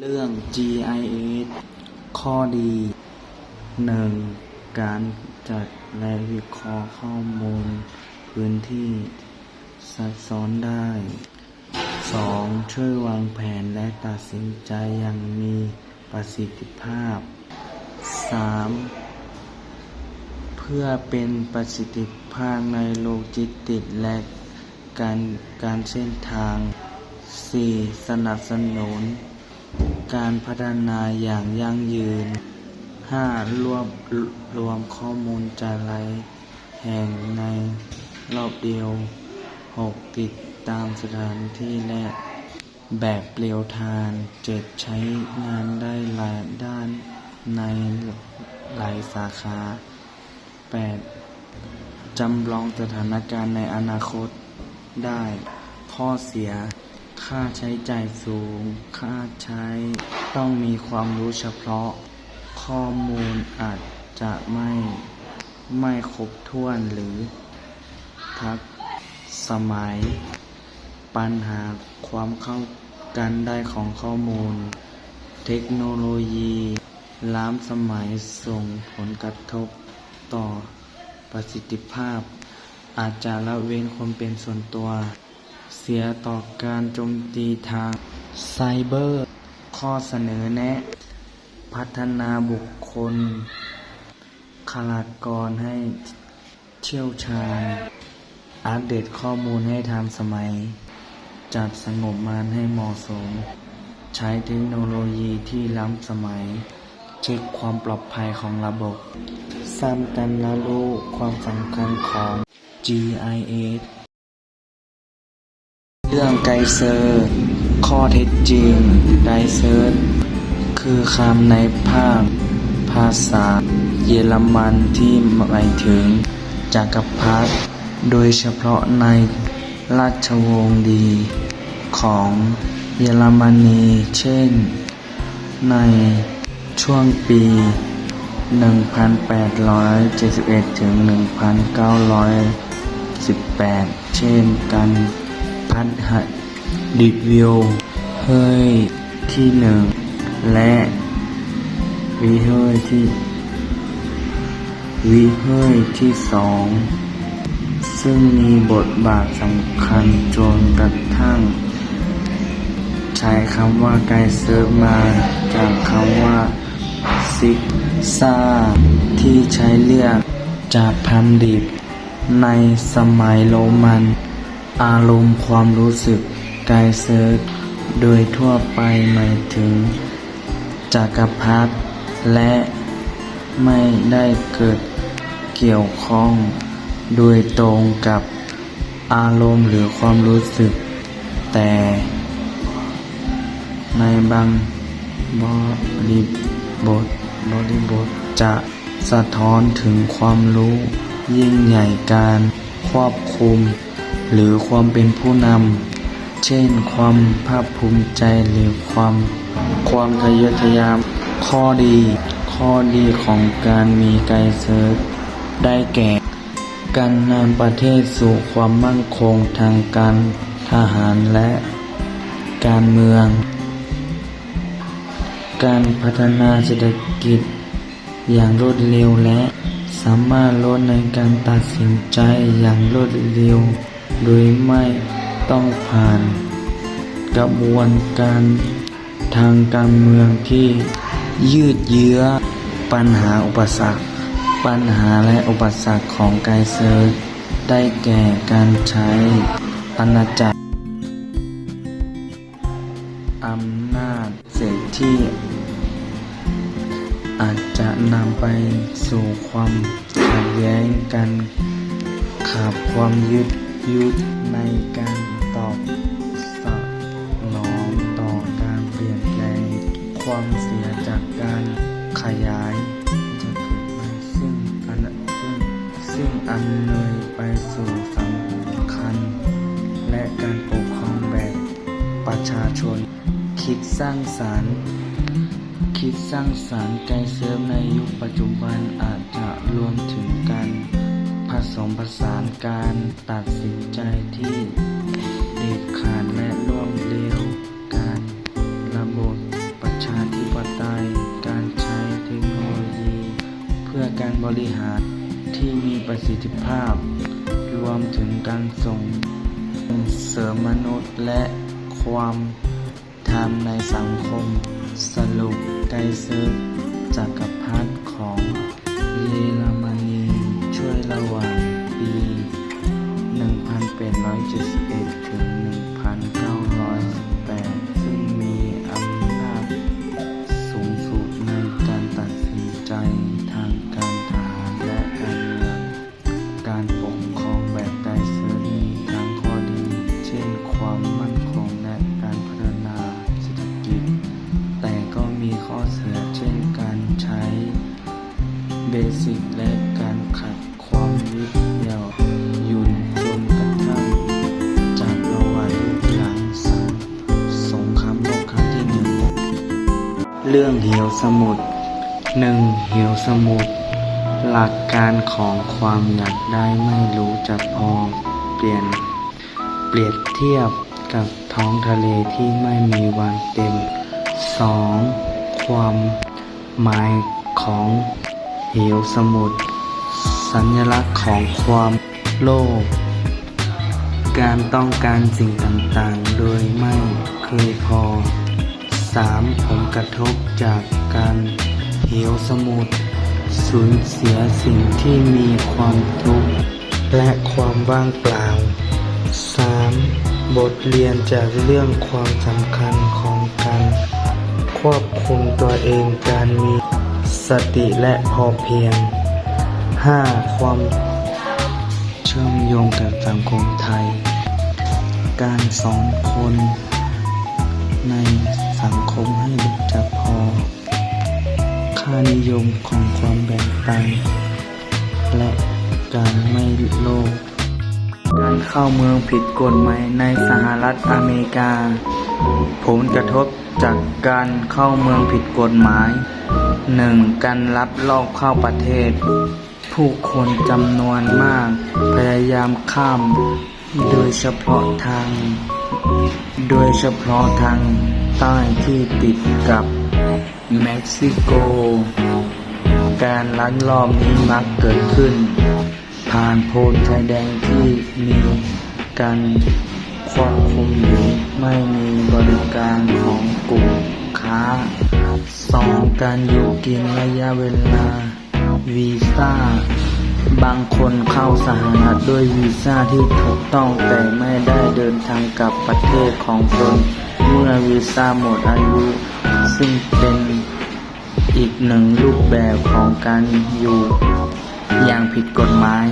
เรื่อง GIS ข้อดี 1. การจัดและวิเคราะห์ข้อมูล พื้นที่ซับซ้อนได้ 2. ช่วยวางแผนและตัดสินใจอย่างมีประสิทธิภาพ 3. เพื่อเป็นประสิทธิภาพในโลจิสติกและการการเส้นทาง 4. สนับสนุน การพัฒนาอย่างยั่งยืน 5. รวบรวมข้อมูลจากหลายแห่งในรอบเดียว 6. ติดตามสถานที่และแบบเรียลไทม์ 7. ใช้งานได้หลายด้านในหลายสาขา 8. จำลองสถานการณ์ในอนาคตได้ข้อเสีย ค่าใช้จ่ายสูง ค่าใช้ต้องมีความรู้เฉพาะ ข้อมูลอาจจะไม่ไม่ครบถ้วนหรือ ทักสมัย ปัญหาความเข้ากันได้ของข้อมูล เทคโนโลยี ล้ำสมัยส่งผลกระทบต่อประสิทธิภาพ อาจจะละเว้นความเป็นส่วนตัว เสียต่อการโจมตีทางไซเบอร์ ข้อเสนอแนะ พัฒนาบุคคลคลากรให้เชี่ยวชาญ อัปเดตข้อมูลให้ทันสมัย จัดสงบมานให้เหมาะสม ใช้เทคโนโลยีที่ล้ำสมัย เช็คความปลอดภัยของระบบซ้ำกันและรู้ความสำคัญของ GIS เรื่องไกเซอร์ ข้อเท็จจริง ไกเซอร์ คือคำในภาค ภาษา เยอรมันที่หมายถึงจักรพรรดิโดยเฉพาะในราชวงศ์ดีของเยอรมนีเช่น ในช่วงปี 1871 ถึง 1918 เช่นกัน พัดหัดดิดวิวเฮ้ยที่หนึ่งและวิเฮ้ยที่วิเฮ้ยที่สองซึ่งมีบทบาทสำคัญจนกระทั่ง ใช้คำว่าไกเซิร์ฟมาจากคำว่าซิกซาที่ใช้เรียกจากพันดิบ ในสมัยโรมัน อารมณ์ความรู้สึกไกเซิร์ฟโดยทั่วไปหมายถึงจักรพรรดิและไม่ได้เกิดเกี่ยวข้อง โดยตรงกับอารมณ์หรือความรู้สึก แต่ในบางบริบทบริบทจะสะท้อนถึงความรู้ยิ่งใหญ่การควบคุม หรือความเป็นผู้นำ เช่น ความภาคภูมิใจหรือความความทะเยอทะยานข้อดี ข้อดีของการมีไกด์เซิร์ชได้แก่ การนำประเทศสู่ความมั่นคงทางการทหารและการเมือง การพัฒนาเศรษฐกิจอย่างรวดเร็วและสามารถลดในการตัดสินใจอย่างรวดเร็ว โดยไม่ต้องผ่านกระบวนการทางการเมืองที่ยืดเยื้อปัญหาอุปสรรค ปัญหาและอุปสรรคของไกเซิร์ชได้แก่การใช้อาณาจักรอำนาจเศรษฐีอาจจะนำไปสู่ความขัดแย้งกันขาดความยึด ยุดในการตอบสนองต่อการเปลี่ยนแปลงความเสียจากการขยายจะเกิดไปซึ่งอันซึ่งซึ่งอำนวยไปสู่สำคัญ และการปกครองแบบประชาชน คิดสร้างสารรค์ คิดสร้างสารรค์ไกด์เซิร์ฟในยุคปัจจุบันอาจจะรวมถึงการ ผสมผสานการตัดสินใจที่เด็ดขาดและรวดเร็วการระบบปไตย การใช้เทคโนโลยี เพื่อการบริหารที่มีประสิทธิภาพ รวมถึงการส่งเสริมมนุษย์และความธรรมในสังคม สรุปไกเซอร์จักรพรรดิของเยอร branches เรื่องเหวสมุทรหนึ่งเหวสมุทรหลักการของความอยากได้ไม่รู้จักพอเปลี่ยน เปรียบเทียบกับท้องทะเลที่ไม่มีวันเต็ม 2. ความหมายของเหวสมุทรสัญลักษณ์ของความโลภการต้องการสิ่งต่างๆ โดยไม่เคยพอ 3. ผลกระทบจากการเหวสมุทรสูญเสียสิ่งที่มีความทุกข์และความว่างเปล่า 3. บทเรียนจากเรื่องความสำคัญของการควบคุมตัวเองการมีสติและพอเพียง 5. ความเชื่อมโยงกับสังคมไทย การสอนคนใน สังคมให้รู้จักพอ ค่านิยมของความแบ่งปัน และการไม่โลภการเข้าเมืองผิดกฎหมายในสหรัฐอเมริกา ผลกระทบจากการเข้าเมืองผิดกฎหมาย 1. การลับลอบเข้าประเทศ ผู้คนจำนวนมาก พยายามข้าม โดยเฉพาะทาง โดยเฉพาะทาง ใต้ที่ติดกับเม็กซิโก การลักลอบนี้มักเกิดขึ้น ผ่านโพนชายแดนที่มีการควบคุมอยู่ไม่มีบริการของกลุ่มค้า 2. การอยู่กินระยะเวลาวีซ่า บางคนเข้าสหรัฐด้วยวีซ่าที่ถูกต้องแต่ไม่ได้เดินทางกลับประเทศของตน เมื่อวีซ่าหมดอายุ ซึ่งเป็นอีกหนึ่งรูปแบบของการอยู่อย่างผิดกฎหมาย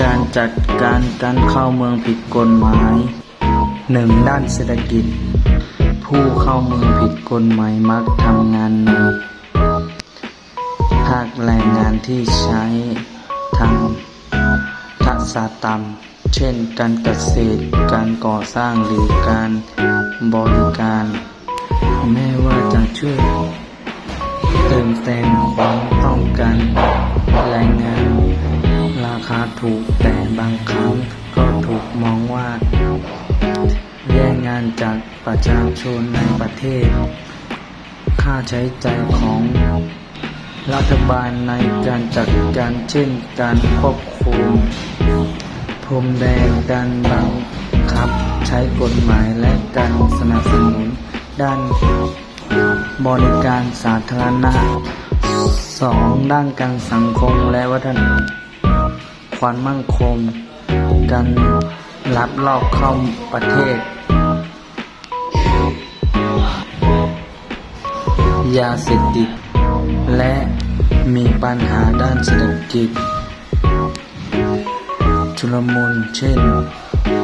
การจัดการการเข้าเมืองผิดกฎหมายหนึ่งด้านเศรษฐกิจ ผู้เข้าเมืองผิดกฎหมายมักทำงานในภาคแรงงานที่ใช้ทางทักษะต่ำเช่นการเกษตร การก่อสร้างหรือการ บริการแม้ว่าจะช่วยเติมเต็มความต้องการแรงงาน ราคาถูกแต่บางครั้งก็ถูกมองว่าแย่งงานจากประชาชนในประเทศ ค่าใช้จ่ายของรัฐบาลในการจัดการเช่นการควบคุมพรมแดนการบังคับ ใช้กฎหมายและ สนับสนุนด้านบริการสาธารณะ 2. ด้านการสังคมและวัฒนธรรมความมั่นคง การลับลอบเข้าประเทศ ยาเสพติด และมีปัญหาด้านเศรษฐกิจ ชุลมุนเช่น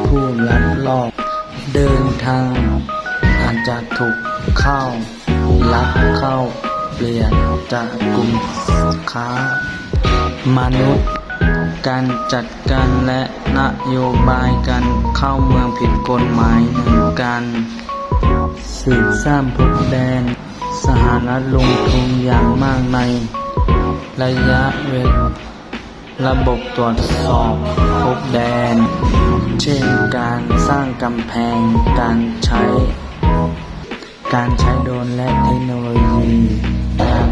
ผู้ลักลอบ เดินทาง อาจจะถูกเข้าลักเข้า เปลี่ยนจากกลุ่มค้ามนุษย์ การจัดการและนโยบายการเข้าเมืองผิดกฎหมายหนึ่งการสืบสร้างพรมแดน สหรัฐลงทุนอย่างมากในระยะเวลา ระบบตรวจสอบพบแดน เช่นการสร้างกำแพง การใช้ การใช้โดรนและเทคโนโลยี การ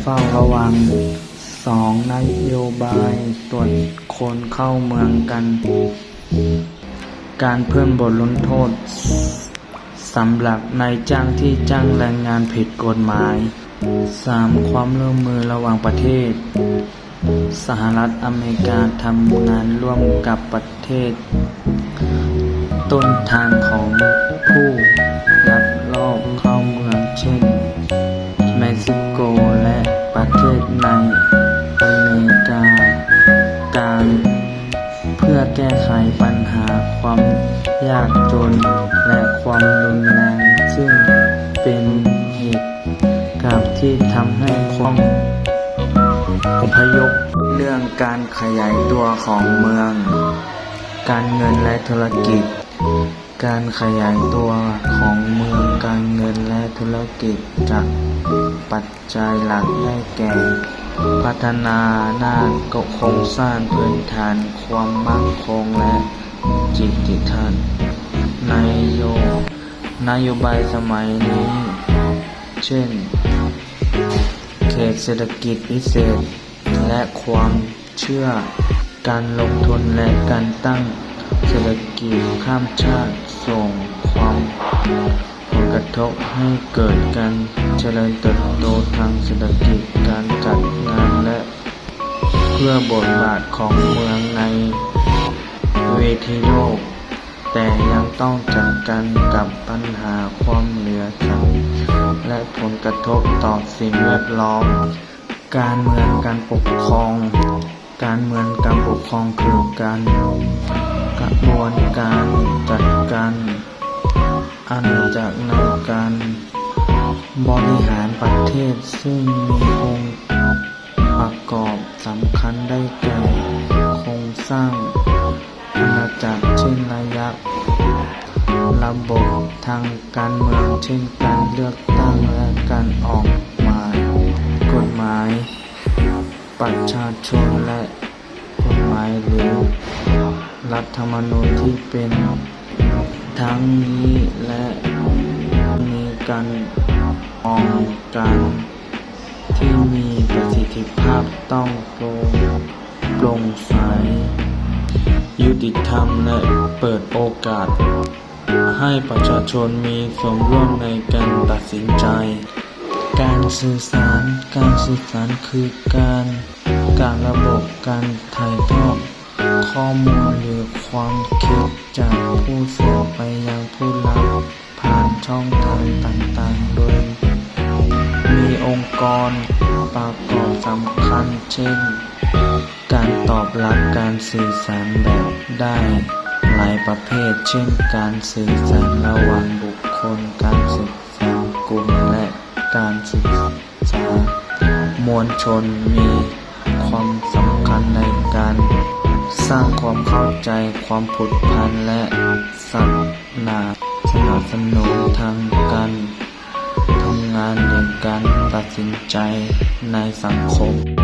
เฝ้าระวัง 2. นโยบายตรวจคนเข้าเมืองกัน การเพิ่มบทลงโทษสำหรับนายจ้างที่จ้างแรงงานผิดกฎหมาย 3. ความร่วมมือระหว่างประเทศ สหรัฐอเมริกาทำงานร่วมกับประเทศ ต้นทางของผู้ลักลอบเข้าเมืองเช่น เม็กซิโกและประเทศในอเมริกา การเพื่อแก้ไขปัญหาความยากจนและความรุนแรงซึ่งเป็นเหตุกับที่ทำให้คน อพยพเรื่องการขยายตัวของเมือง การเงินและธุรกิจ การขยายตัวของเมืองการเงินและธุรกิจจากปัจจัยหลักได้แก่ พัฒนาหน้าโครงสร้างพื้นฐานความมั่นคงและจิตติทันนายโยนโยบายสมัยนี้ เช่น ตเศรษฐกิจพิเศษ และความเชื่อ การลงทุนและการตั้งเศรษฐกิจข้ามชาติส่งความผลกระทบให้เกิดการเจริญเติบโตทางเศรษฐกิจการจัดงานและ เพื่อบทบาทของเมืองในเวทีโลก แต่ยังต้องจัดการกับปัญหาความเหลือชั้นและผลกระทบต่อสิ่งแวดล้อม การเมืองการปกครอง การเมืองการปกครองคือการกระบวนการจัดการอาณาจักในการบริหารประเทศซึ่งมีองค์ประกอบสำคัญได้แก่โครงสร้าง อาณาจักเช่นระยะ ระบบทางการเมืองเช่นการเลือกตั้งและการออกหมายกฎหมาย ประชาชนและกฎหมายหรือ รัฐธรรมนูญที่เป็นทั้งนี้และมีการออกการที่มีประสิทธิภาพต้องโปร่งโปร่งใส ยุติธรรมและเปิดโอกาส ให้ประชาชนมีส่วนร่วมในการตัดสินใจ การสื่อสาร การสื่อสารคือการการระบบการถ่ายทอดข้อมูลหรือความคิดจากผู้ส่งไปยังผู้รับผ่านช่องทางต่างๆ โดย มีองค์กรประกอบสำคัญเช่น การตอบรับการสื่อสารแบบได้หลายประเภท เช่น การสื่อสารระหว่างบุคคล การสื่อสารกลุ่มและการสื่อสารมวลชนมีความสำคัญในการสร้างความเข้าใจความผูกพันและสนาสนับสนุนทางการทำงานหรือการตัดสินใจในสังคม